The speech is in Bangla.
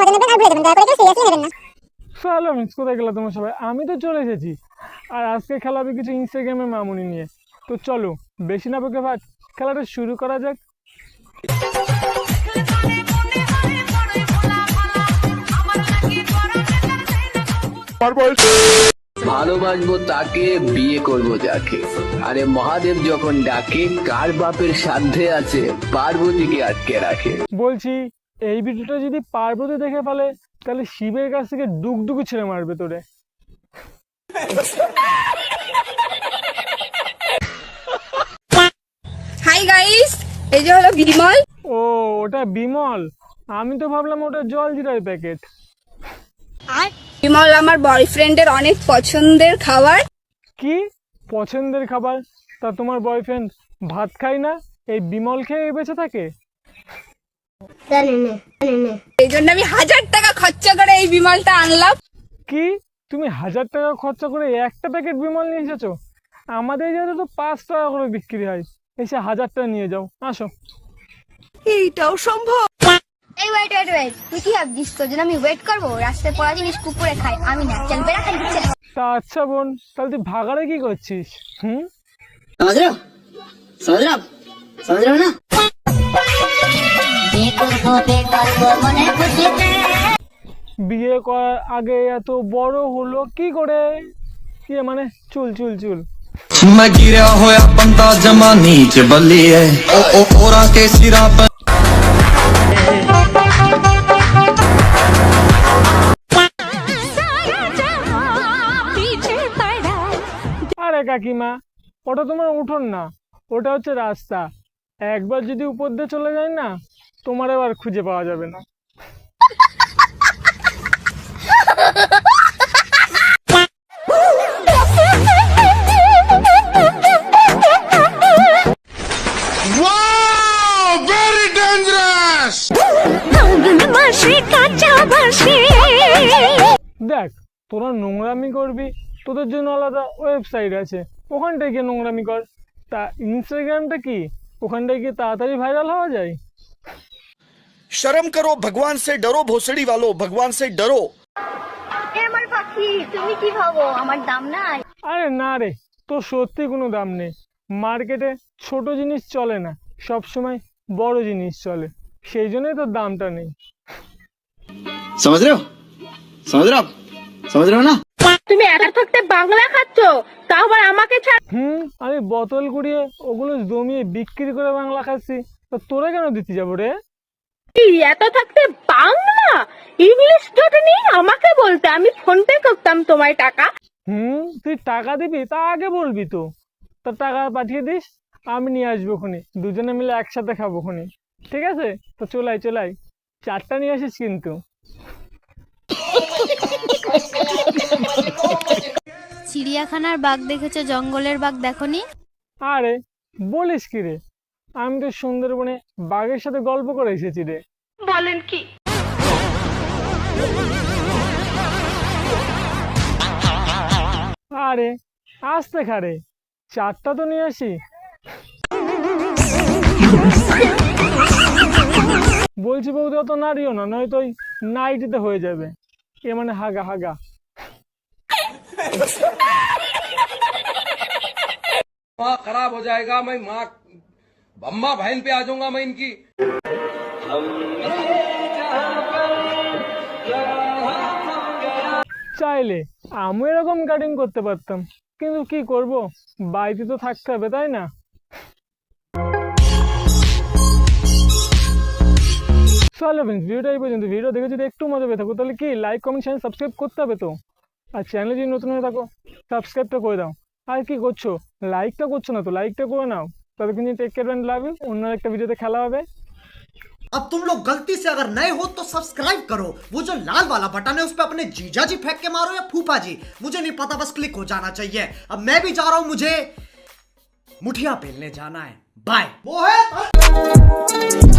মজা নেবেন আর ভুলে যাবেন দয়া করে কেউ সিরিয়াসলি নেবেন না। চলো মিস কোথায় গেলা তোমার সবাই? আমি তো চলে এসেছি। আর আজকে খেলা হবে কিছু ইনস্টাগ্রামের মামুনি নিয়ে। তো চলো বেশি না বকে ভাট খেলাটা শুরু করা যাক। ভালোবাসবো তাকে বিয়ে করব যাকে। আরে মহাদেব যখন ডাকে কার বাপের সাধ্যে আছে পার্বতীকে আটকে রাখে। বলছি এই ভিডিওটা যদি পার্বতী দেখে ফেলে তাহলে শিবের কাছ থেকে ডুকডুকু ছেড়ে মারবে তোরে। হাই গাইস এই যে হলো বিমল। ও ওটা বিমল। আমি তো ভাবলাম ওটা জল জিরার প্যাকেট। আর বিমল আমার বয়ফ্রেন্ডের অনেক পছন্দের খাবার। কি? পছন্দের খাবার? তা তোমার বয়ফ্রেন্ড ভাত খায় না? এই বিমল খেয়ে বেঁচে থাকে? এই জন্য আমি হাজার টাকা খরচা করে এই বিমলটা আনলাম। কি? তুমি হাজার টাকা খরচা করে একটা প্যাকেট বিমল নিয়ে এসেছ? আমাদের তো টাকা করে বিক্রি হয় এসে হাজার টাকা নিয়ে যাও। আসো। এইটাও সম্ভব। এই তুই কি আমি ওয়েট করব? রাস্তায় জিনিস কুকুরে খাই আমি আচ্ছা বোন তাহলে তুই ভাগারে কি করছিস হম? না? বিয়ে করার আগে এত বড় হলো কি করে? কি মানে? চুল চুল চুল। मैं गिरा होया আরে কাকিমা ওটা তোমার উঠোন না ওটা হচ্ছে রাস্তা। একবার যদি উপর দিয়ে চলে যায় না তোমার আবার খুঁজে পাওয়া যাবে না। দেখ তোরা নোংরামি করবি তোদের জন্য আলাদা ওয়েবসাইট আছে। ওখানটায় গিয়ে নোংরামি কর। তা ইনস্টাগ্রামটা কি? ওখানটায় গিয়ে তাড়াতাড়ি ভাইরাল হওয়া যায় शर्म करो भगवान से डरो भोसड़ी वालों भगवान से डरो আমার পাখি তুমি কি ভাবো আমার দাম নাই আরে না রে তোর সত্যি কোনো দাম নেই মার্কেটে ছোট জিনিস চলে না সব সময় বড় জিনিস চলে সেই জন্যই তোর দামটা নেই समझ रहे हो समझ रहे हो आप समझ रहे हो ना তুমি একা থাকতে বাংলা খাচ্ছ? তা আবার আমাকে ছাড় হুম আমি বোতল কুড়িয়ে ওগুলো জমিয়ে বিক্রি করে বাংলা খাচ্ছি। তা তোরা কেন দিতে যাব রে? এত থাকতে বাংলা? ইংলিশ জোটনি আমাকে বলতে। আমি ফোন পে করতাম তোমায় টাকা। হুম তুই টাকা দিবি তা আগে বলবি তো। তা টাকা পাঠিয়ে দিস আমি নিয়ে আসব খুনি। দুজনে মিলে একসাথে খাব খুনি। ঠিক আছে? তো চলাই চলাই চারটা নিয়ে আসিস কিন্তু। চিড়িয়াখানার বাঘ দেখেছ জঙ্গলের বাঘ দেখনি? আরে বলিস কি রে? আমি তো সুন্দরবনে বাঘের সাথে গল্প করে এসেছি রে। বলেন কি? আরে আসতে খারে চারটা তো নিয়ে আসি। বলছি বৌদি অত নাড়িও না নয়তো ওই নাইটিতে হয়ে যাবে। এ মানে হাগা হাগা माँ खराब हो जाएगा मैं माँ अम्मा बहन पे आ जाऊंगा मैं इनकी চাইলে আমি এরকম কাটিং করতে পারতাম কিন্তু কি করব বাড়িতে তো থাকতে হবে তাই না চলো ফ্রেন্ডস ভিডিওটা এই পর্যন্ত ভিডিও দেখে যদি একটু মজা পেয়ে থাকো তাহলে কি লাইক কমেন্ট চ্যানেল সাবস্ক্রাইব করতে হবে তো আর চ্যানেলে যদি নতুন হয়ে থাকো সাবস্ক্রাইবটা করে দাও আর কি করছো লাইকটা করছো না তো লাইকটা করে নাও তবে কিন্তু take care and love you অন্য একটা ভিডিওতে খেলা হবে अब तुम लोग गलती से अगर नए हो तो सब्सक्राइब करो वो जो लाल वाला बटन है उस पर अपने जीजा जी फेंक के मारो या फूफा जी मुझे नहीं पता बस क्लिक हो जाना चाहिए अब मैं भी जा रहा हूं मुझे मुठिया पेलने जाना है बाय वो है